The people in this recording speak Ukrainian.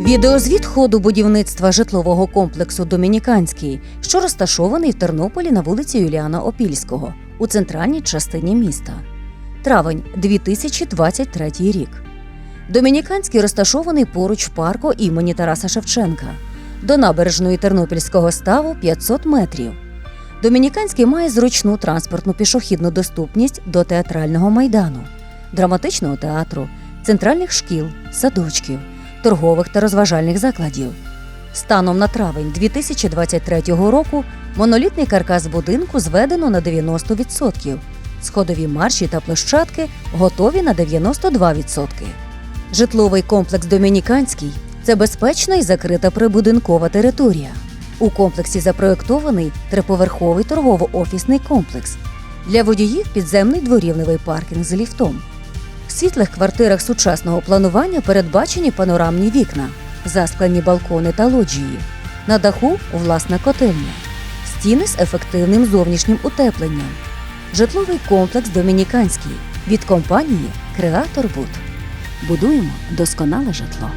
Відеозвіт ходу будівництва житлового комплексу Домініканський, що розташований в Тернополі на вулиці Юліана Опільського у центральній частині міста. Травень 2023 рік. Домініканський розташований поруч парку імені Тараса Шевченка. До набережної Тернопільського ставу 500 метрів. Домініканський має зручну транспортну пішохідну доступність до театрального майдану, драматичного театру, центральних шкіл, садочків, торгових та розважальних закладів. Станом на травень 2023 року монолітний каркас будинку зведено на 90%. Сходові марші та площадки готові на 92%. Житловий комплекс Домініканський це безпечна і закрита прибудинкова територія. У комплексі запроєктований триповерховий торгово-офісний комплекс. Для водіїв підземний дворівневий паркінг з ліфтом. Світлих квартирах сучасного планування передбачені панорамні вікна, засклені балкони та лоджії. На даху власна котельня, стіни з ефективним зовнішнім утепленням. Житловий комплекс Домініканський від компанії Креатор Буд. Будуємо досконале житло.